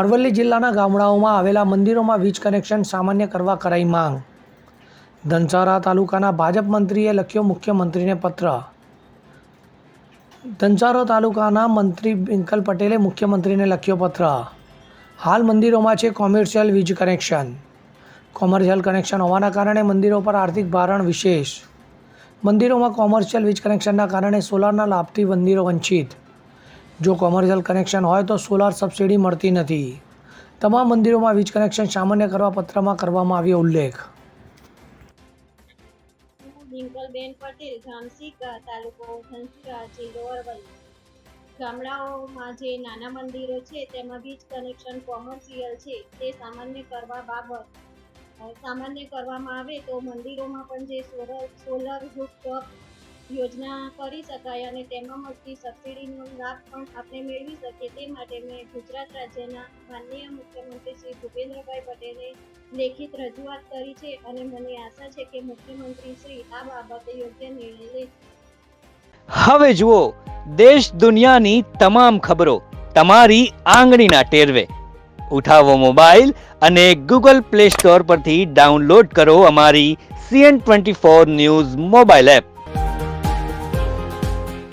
અરવલ્લી જિલ્લાના ગામડાઓમાં આવેલા મંદિરોમાં વીજ કનેક્શન સામાન્ય કરવા કરાઈ માંગ. ધનસારા તાલુકાના ભાજપ મંત્રીએ લખ્યો મુખ્યમંત્રીને પત્ર. ધનસારો તાલુકાના મંત્રી બિંકલ પટેલે મુખ્યમંત્રીને લખ્યો પત્ર. હાલ મંદિરોમાં છે કોમર્શિયલ વીજ કનેક્શન. કોમર્શિયલ કનેક્શન હોવાના કારણે મંદિરો પર આર્થિક ભારણ વિશેષ. મંદિરોમાં કોમર્શિયલ વીજ કનેક્શનના કારણે સોલારના લાભથી મંદિરો વંચિત. જો કોમર્શિયલ કનેક્શન હોય તો સોલાર સબસિડી મળતી નથી. તમામ મંદિરોમાં વીજ કનેક્શન સામાન્ય કરવા પત્રમાં કરવામાં આવ્યો ઉલ્લેખ. ડિમ્પલબેન પટેલ ધામસી તાલુકો ધનસુરા જિલ્લો અરવલ્લી. ગામડાઓમાં જે નાના મંદિરો છે, તેમાં વીજ કનેક્શન કોમર્શિયલ છે, તે સામાન્ય કરવા બાબત. સામાન્ય કરવામાં આવે તો મંદિરોમાં પણ જે સોલર સોલર રૂફટોપ યોજના કરી શકાય અને તેમાં મળતી સબસિડીનો લાભ પણ આપણે મેળવી શકીએ. તે માટે મેં ગુજરાત રાજ્યના માનનીય મુખ્યમંત્રી શ્રી ભૂપેન્દ્રભાઈ પટેલે લેખિત રજૂઆત કરી છે અને મને આશા છે કે મુખ્યમંત્રી શ્રી આ બાબતે યોગ્ય નિર્ણય લે. હવે જુઓ, દેશ દુનિયાની તમામ ખબરો તમારી આંગળીના ટેરવે. ઉઠાવો મોબાઈલ અને ગૂગલ પ્લે સ્ટોર પરથી ડાઉનલોડ કરો અમારી CN twenty four news mobile app.